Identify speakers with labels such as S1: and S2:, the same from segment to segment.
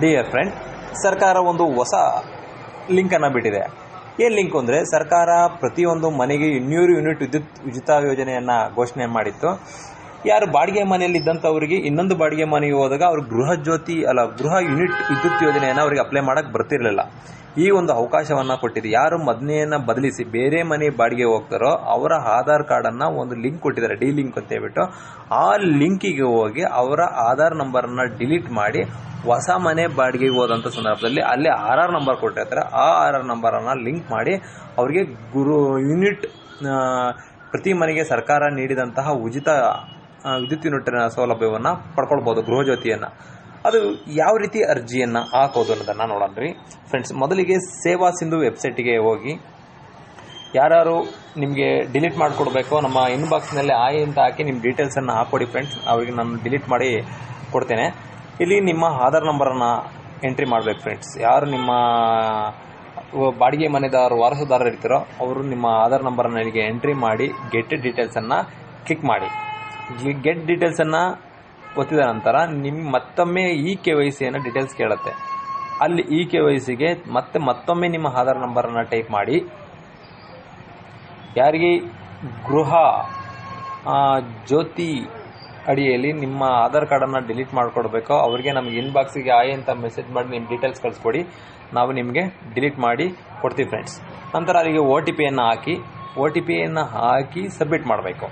S1: Dear friend ಸರ್ಕಾರ ಒಂದು ಹೊಸ ಲಿಂಕನ್ನು ಬಿಟ್ಟಿದೆ. ಏನು ಲಿಂಕ್ ಅಂದರೆ ಸರ್ಕಾರ ಪ್ರತಿಯೊಂದು ಮನೆಗೆ ಇನ್ನೂರು ಯೂನಿಟ್ ವಿದ್ಯುತ್ ಉಚಿತ ಯೋಜನೆಯನ್ನು ಘೋಷಣೆ ಮಾಡಿತ್ತು. ಯಾರು ಬಾಡಿಗೆ ಮನೆಯಲ್ಲಿ ಇದ್ದಂಥವರಿಗೆ ಇನ್ನೊಂದು ಬಾಡಿಗೆ ಮನೆಗೆ ಹೋದಾಗ ಅವ್ರ ಗೃಹ ಜ್ಯೋತಿ ಅಲ್ಲ, ಗೃಹ ಯೂನಿಟ್ ವಿದ್ಯುತ್ ಯೋಜನೆಯನ್ನು ಅವರಿಗೆ ಅಪ್ಲೈ ಮಾಡೋಕ್ಕೆ ಬರ್ತಿರಲಿಲ್ಲ. ಈ ಒಂದು ಅವಕಾಶವನ್ನು ಕೊಟ್ಟಿದೆ. ಯಾರು ಮದನೆಯನ್ನು ಬದಲಿಸಿ ಬೇರೆ ಮನೆ ಬಾಡಿಗೆ ಹೋಗ್ತಾರೋ ಅವರ ಆಧಾರ್ ಕಾರ್ಡನ್ನು ಒಂದು ಲಿಂಕ್ ಕೊಟ್ಟಿದ್ದಾರೆ, ಡಿ ಲಿಂಕ್ ಅಂತ ಹೇಳ್ಬಿಟ್ಟು. ಆ ಲಿಂಕಿಗೆ ಹೋಗಿ ಅವರ ಆಧಾರ್ ನಂಬರನ್ನು ಡಿಲೀಟ್ ಮಾಡಿ ಹೊಸ ಮನೆ ಬಾಡಿಗೆಗೆ ಹೋದಂಥ ಸಂದರ್ಭದಲ್ಲಿ ಅಲ್ಲಿ ಆರ್ ಆರ್ ನಂಬರ್ ಕೊಟ್ಟಿರ್ತಾರೆ. ಆ ಆರ್ ಆರ್ ನಂಬರನ್ನು ಲಿಂಕ್ ಮಾಡಿ ಅವರಿಗೆ ಗುರು ಯೂನಿಟ್ ಪ್ರತಿ ಮನೆಗೆ ಸರ್ಕಾರ ನೀಡಿದಂತಹ ಉಚಿತ ವಿದ್ಯುತ್ ಯೂನಿಟಿನ ಸೌಲಭ್ಯವನ್ನು ಪಡ್ಕೊಳ್ಬೋದು ಗೃಹಜ್ಯೋತಿಯನ್ನು ಅದು ಯಾವ ರೀತಿ ಅರ್ಜಿಯನ್ನು ಹಾಕೋದು ಅನ್ನೋದನ್ನು ನೋಡೋಣ ರೀ. ಫ್ರೆಂಡ್ಸ್ ಮೊದಲಿಗೆ ಸೇವಾ ಸಿಂಧು ವೆಬ್ಸೈಟಿಗೆ ಹೋಗಿ, ಯಾರ್ಯಾರು ನಿಮಗೆ ಡಿಲೀಟ್ ಮಾಡಿಕೊಡ್ಬೇಕು, ನಮ್ಮ ಇನ್ಬಾಕ್ಸ್ನಲ್ಲಿ ಆಯ್ ಅಂತ ಹಾಕಿ ನಿಮ್ಮ ಡೀಟೇಲ್ಸನ್ನು ಹಾಕ್ಕೊಡಿ ಫ್ರೆಂಡ್ಸ್ ಅವರಿಗೆ ನಾನು ಡಿಲೀಟ್ ಮಾಡಿ ಕೊಡ್ತೇನೆ. ಇಲ್ಲಿ ನಿಮ್ಮ ಆಧಾರ್ ನಂಬರನ್ನು ಎಂಟ್ರಿ ಮಾಡಬೇಕು ಫ್ರೆಂಡ್ಸ್ ಯಾರು ನಿಮ್ಮ ಬಾಡಿಗೆ ಮನೆದಾರರು, ವಾರಸುದಾರರು ಇರ್ತೀರೋ, ಅವರು ನಿಮ್ಮ ಆಧಾರ್ ನಂಬರನ್ನು ಇಲ್ಲಿಗೆ ಎಂಟ್ರಿ ಮಾಡಿ ಗೆಟ್ ಡೀಟೇಲ್ಸನ್ನು ಕ್ಲಿಕ್ ಮಾಡಿ. ಗೆಟ್ ಡೀಟೇಲ್ಸನ್ನು ಒತ್ತಿದ ನಂತರ ನಿಮ್ಮ ಮತ್ತೊಮ್ಮೆ ಇ ಕೆ ವೈ ಸಿಯನ್ನು ಡೀಟೇಲ್ಸ್ ಕೇಳುತ್ತೆ. ಅಲ್ಲಿ ಇ ಕೆ ವೈ ಸಿಗೆ ಮತ್ತೆ ಮತ್ತೊಮ್ಮೆ ನಿಮ್ಮ ಆಧಾರ್ ನಂಬರನ್ನು ಟೈಪ್ ಮಾಡಿ. ಯಾರಿಗೆ? ಗೃಹ ಜ್ಯೋತಿ ಅಡಿಯಲ್ಲಿ ನಿಮ್ಮ ಆಧಾರ್ ಕಾರ್ಡನ್ನು ಡಿಲೀಟ್ ಮಾಡಿಕೊಡ್ಬೇಕೋ, ಅವರಿಗೆ ನಮಗೆ ಇನ್ಬಾಕ್ಸಿಗೆ ಆಯ್ ಅಂತ ಮೆಸೇಜ್ ಮಾಡಿ ನಿಮ್ಮ ಡೀಟೇಲ್ಸ್ ಕಳಿಸ್ಕೊಡಿ. ನಾವು ನಿಮಗೆ ಡಿಲೀಟ್ ಮಾಡಿ ಕೊಡ್ತೀವಿ ಫ್ರೆಂಡ್ಸ್ ನಂತರ ಅಲ್ಲಿಗೆ ಒ ಟಿ ಪಿಯನ್ನು ಹಾಕಿ. ಒ ಟಿ ಪಿಯನ್ನು ಹಾಕಿ ಸಬ್ಮಿಟ್ ಮಾಡಬೇಕು.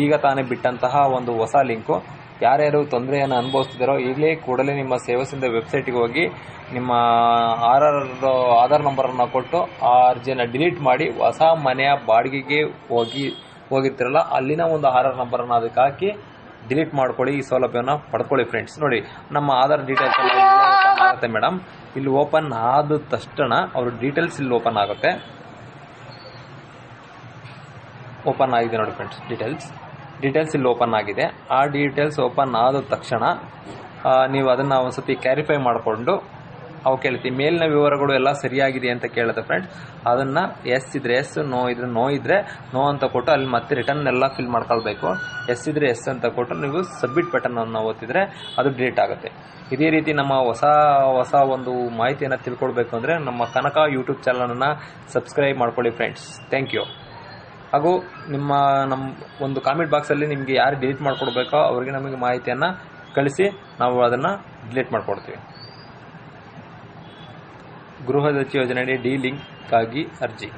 S1: ಈಗ ತಾನೇ ಬಿಟ್ಟಂತಹ ಒಂದು ಹೊಸ ಲಿಂಕು. ಯಾರ್ಯಾರು ತೊಂದರೆಯನ್ನು ಅನುಭವಿಸ್ತಿದ್ದಾರೋ ಈಗಲೇ ಕೂಡಲೇ ನಿಮ್ಮ ಸೇವಸಿಂದ ವೆಬ್ಸೈಟ್ಗೆ ಹೋಗಿ ನಿಮ್ಮ ಆರ್ ಆರ್ ಆಧಾರ್ ನಂಬರನ್ನು ಕೊಟ್ಟು ಆ ಅರ್ಜಿಯನ್ನು ಡಿಲೀಟ್ ಮಾಡಿ ಹೊಸ ಮನೆಯ ಬಾಡಿಗೆಗೆ ಹೋಗಿ ಹೋಗಿರ್ತಿರಲ್ಲ, ಅಲ್ಲಿನ ಒಂದು ಆರ್ ಆರ್ ನಂಬರನ್ನು ಅದಕ್ಕೆ ಹಾಕಿ ಡಿಲೀಟ್ ಮಾಡ್ಕೊಳ್ಳಿ, ಈ ಸೌಲಭ್ಯವನ್ನು ಪಡ್ಕೊಳ್ಳಿ ಫ್ರೆಂಡ್ಸ್. ನೋಡಿ, ನಮ್ಮ ಆಧಾರ್ ಡೀಟೇಲ್ಸ್ ಇಲ್ಲೇ ಓಪನ್ ಆಗುತ್ತೆ ಮೇಡಮ್. ಇಲ್ಲಿ ಓಪನ್ ಆದ ತಕ್ಷಣ ಅವ್ರ ಡೀಟೇಲ್ಸ್ ಇಲ್ಲಿ ಓಪನ್ ಆಗುತ್ತೆ. ಓಪನ್ ಆಗಿದೆ ನೋಡಿ ಫ್ರೆಂಡ್ಸ್ ಡೀಟೇಲ್ಸ್. ಡೀಟೇಲ್ಸ್ ಇಲ್ಲಿ ಓಪನ್ ಆಗಿದೆ. ಆ ಡೀಟೇಲ್ಸ್ ಓಪನ್ ಆದ ತಕ್ಷಣ ನೀವು ಅದನ್ನು ಒಂದ್ಸತಿ ಕ್ಯಾರಿಫೈ ಮಾಡಿಕೊಂಡು ಅವು ಕೇಳ್ತಿ. ಮೇಲಿನ ವಿವರಗಳು ಎಲ್ಲ ಸರಿಯಾಗಿದೆ ಅಂತ ಕೇಳುತ್ತೆ ಫ್ರೆಂಡ್ಸ್ ಅದನ್ನು ಎಸ್ ಇದ್ರೆ ಎಸ್ ನೋ ಇದ್ರೆ ನೋ ಇದ್ರೆ ನೋ ಅಂತ ಕೊಟ್ಟು ಅಲ್ಲಿ ಮತ್ತೆ ರಿಟರ್ನ್ ಎಲ್ಲ ಫಿಲ್ ಮಾಡ್ಕೊಳ್ಬೇಕು. ಎಸ್ ಇದ್ರೆ ಎಸ್ ಅಂತ ಕೊಟ್ಟು ನೀವು ಸಬ್ಮಿಟ್ ಬಟನ್ ಅನ್ನು ಒತ್ತಿದ್ರೆ ಅದು ಡಿಲೀಟ್ ಆಗುತ್ತೆ. ಇದೇ ರೀತಿ ನಮ್ಮ ಹೊಸ ಹೊಸ ಒಂದು ಮಾಹಿತಿಯನ್ನು ತಿಳ್ಕೊಳ್ಬೇಕು ಅಂದರೆ ನಮ್ಮ ಕನಕ ಯೂಟ್ಯೂಬ್ ಚಾನಲನ್ನು ಸಬ್ಸ್ಕ್ರೈಬ್ ಮಾಡ್ಕೊಳ್ಳಿ ಫ್ರೆಂಡ್ಸ್ ಥ್ಯಾಂಕ್ ಯು ಹಾಗೂ ನಿಮ್ಮ ನಮ್ಮ ಒಂದು ಕಾಮೆಂಟ್ ಬಾಕ್ಸಲ್ಲಿ ನಿಮಗೆ ಯಾರು ಡಿಲೀಟ್ ಮಾಡಿಕೊಡ್ಬೇಕೋ ಅವರಿಗೆ ನಮಗೆ ಮಾಹಿತಿಯನ್ನು ಕಳಿಸಿ ನಾವು ಅದನ್ನು ಡಿಲೀಟ್ ಮಾಡಿಕೊಡ್ತೀವಿ. ಗೃಹ ಯೋಜನೆಯಡಿ ಡಿ ಲಿಂಕ್ಗಾಗಿ ಅರ್ಜಿ.